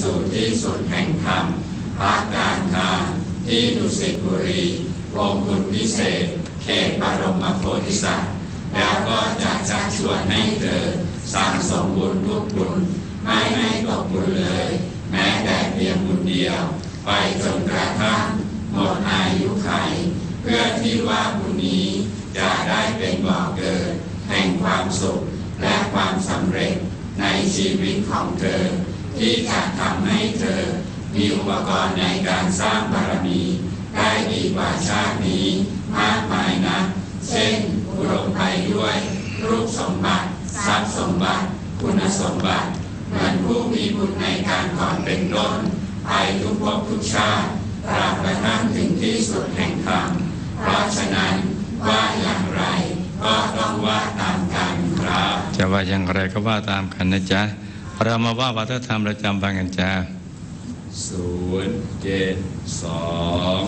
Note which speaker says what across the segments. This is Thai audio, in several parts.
Speaker 1: สู่ที่สุดแห่งธรรมภาคการทาที่ดุสิตบุรีวงคุณพิเศษ เขตบรมโพธิสัตว์ แล้วก็จะชักชวนให้เธอสร้างสมบุญทุกบุญ ไม่ให้ตกบุญเลย แม้แต่เพียงบุญเดียว ไปจนกระทั่งหมดอายุไข เพื่อที่ว่าบุญนี้จะได้เป็นบ่อเกิด แห่งความสุขและความสำเร็จในชีวิตของเธอ ที่จะทำให้เธอ มีอุปกรณ์ในการสร้างบารมี ได้ดีกว่าชาตินี้มากมายนะเช่นอุดมไปด้วย รูปสมบัติทรัพย์สมบัติคุณสมบัติเหมือนผู้มีบุญในการก่อนเป็นต้นไปทุกภพทุกชาติตราบกระทั่งถึงที่สุดแห่งธรรมเพราะฉะนั้นว่าอย่างไร ก็ต้องว่าตามกันครับ
Speaker 2: จะว่าอย่างไรก็ว่าตามกันนะจ๊ะ เรามาว่าวัฒนธรรมประจำวันกันจ้า
Speaker 1: ศูนย์เจ็ดสอง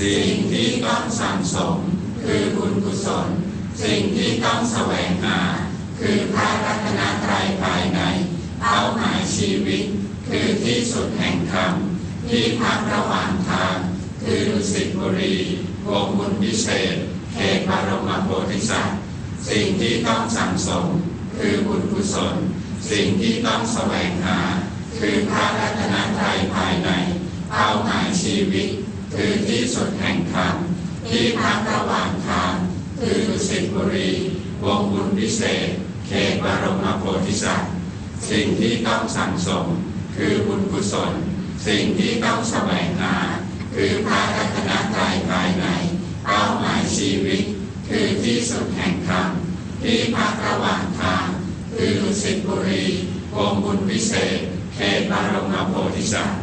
Speaker 1: สิ่งที่ต้องสั่งสม คือบุญกุศล สิ่งที่ต้องแสวงหา คือพระรัตนตรัยภายในเป้าหมายชีวิต คือที่สุดแห่งธรรม ที่พักระหว่างทาง คือดุสิตบุรีวงบุญพิเศษเขตบรมโพธิสัตว์สิ่งที่ต้องสั่งสม คือบุญกุศล สิ่งที่ต้องแสวงหา คือพระรัตนตรัยภายในเป้าหมายชีวิต คือที่สุดแห่งธรรมที่พักระหว่างทางคือดุสิตบุรีวงบุญพิเศษ เขตบรมโพธิสัตว์สิ่งที่ต้องสั่งสม คือบุญกุศล สิ่งที่ต้องแสวงหา คือพระรัตนตรัยภายในเป้าหมายชีวิต คือที่สุดแห่งธรรมที่พักระหว่าง สิงคือดุสิตบุรีวงบุญวิเศษเขตบารมโพธิสัตว์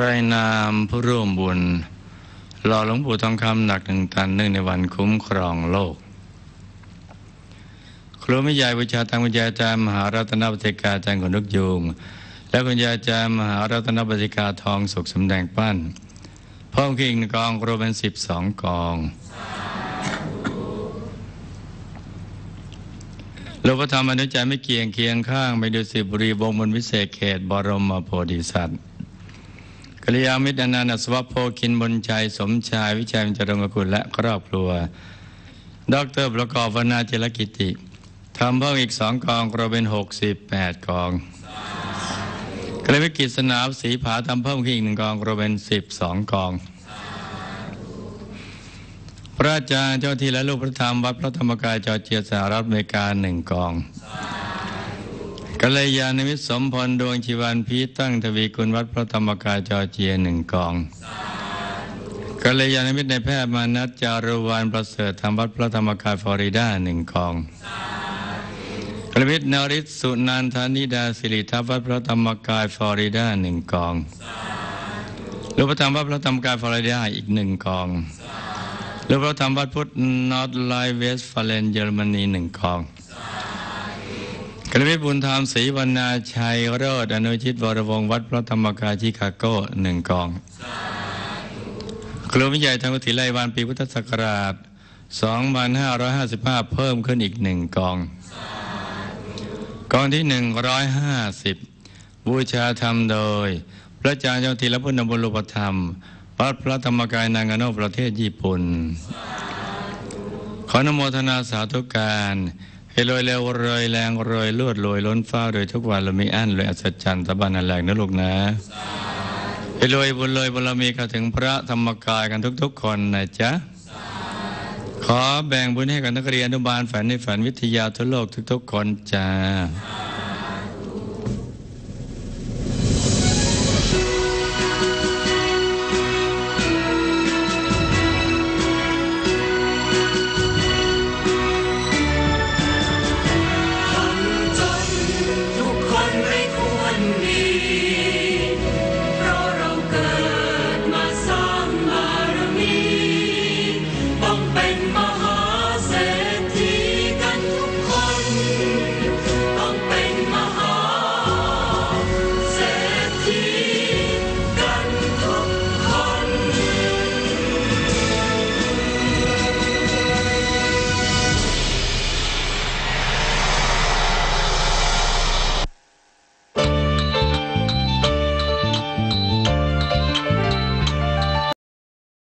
Speaker 3: รา
Speaker 2: ยนามผู้ร่วมบุญหล่อหลวงปู่ทองคำหนักหนึ่งตันเนื่องในวันคุ้มครองโลก ครูม่ยายวิชาทางวิทยาจารย์มหารัตนปฏิกาจารย์ขนนกยูงและคุณยายจารย์มหารัตนปฏิกาทองสุขสำแดงปั้นเพิ่มขึ้นอีกหนึ่งกองรวมเป็นสิบสองกองหลวงพ่อธรรมอนุจารย์ไม่เกียงเคียงข้าง ไปดูสิบุรีวงบนวิเศษเขต บรมโพธิสัตว์ กัลยามิตรอนันต์อัศวะโพคินบนชัยสมชาย วิชัยมิจรงกุลและครอบครัว ดรประกอบวนาเจิรกิติทำเพิ่มอีกสองกองเราเป็นหกสิบแปดกองกระวิกิจสนามสีผาทำเพิ่มขึ้นอีกหนึ่งกองเราเป็นสิบสองกอง พระอาจารย์เจ้าที่และลูกพระธรรมวัดพระธรรมกายจอร์เจียสหรัฐอเมริกาหนึ่งกอง กัลยาณมิตรสมพรดวงชีวันพีตั้งทวีกุลวัดพระธรรมกายจอเจียหนึ่งกองกัลยาณมิตรในแพทย์มานัทจารุวานประเสริฐธรรมวัดพระธรรมกายฟลอริดาหนึ่งกองกัลมิตรนริศสุนันทานิดาสิริทัพวัดพระธรรมกายฟลอริดาหนึ่งกองรูปธรรมวัดพระธรรมกายฟลอริดาอีกหนึ่งกองรูปธรรมวัดพุทธนอร์ทไลน์เวสฟาเลนเยอรมนีหนึ่งกอง กระพิบุญธรรมศรีวรรณาชัยโรดอนุชิตวรวงวัดพระธรรมกายชิคาโก้หนึ่งกองครูวิใหญ่ทางกุฏิไลวันปีพุทธศักราช 2,555 เพิ่มขึ้นอีกหนึ่งกอง กองที่ 150 บูชาธรรมโดย พระอาจารย์เจ้าทีและพุทธบุรุปธรรมวัดพระธรรมกายนางาโนประเทศญี่ปุ่น ขออนโมทนาสาธุการ ให้รวยเร็วรวยแรงรวยลวดรวยล้นฟ้าโดยทุกวันเรามีอันเลยอัศจรรย์ตบันอันแรงนะลูกนะให้รวยบุญรวยบุญเรามีเข้าถึงพระธรรมกายกันทุก ๆ คนนะจ๊ะขอแบ่งบุญให้กับนักเรียนอนุบาลฝันในฝันวิทยาทั่วโลกทุก ๆ คนจ้า
Speaker 1: ไม่ควรมี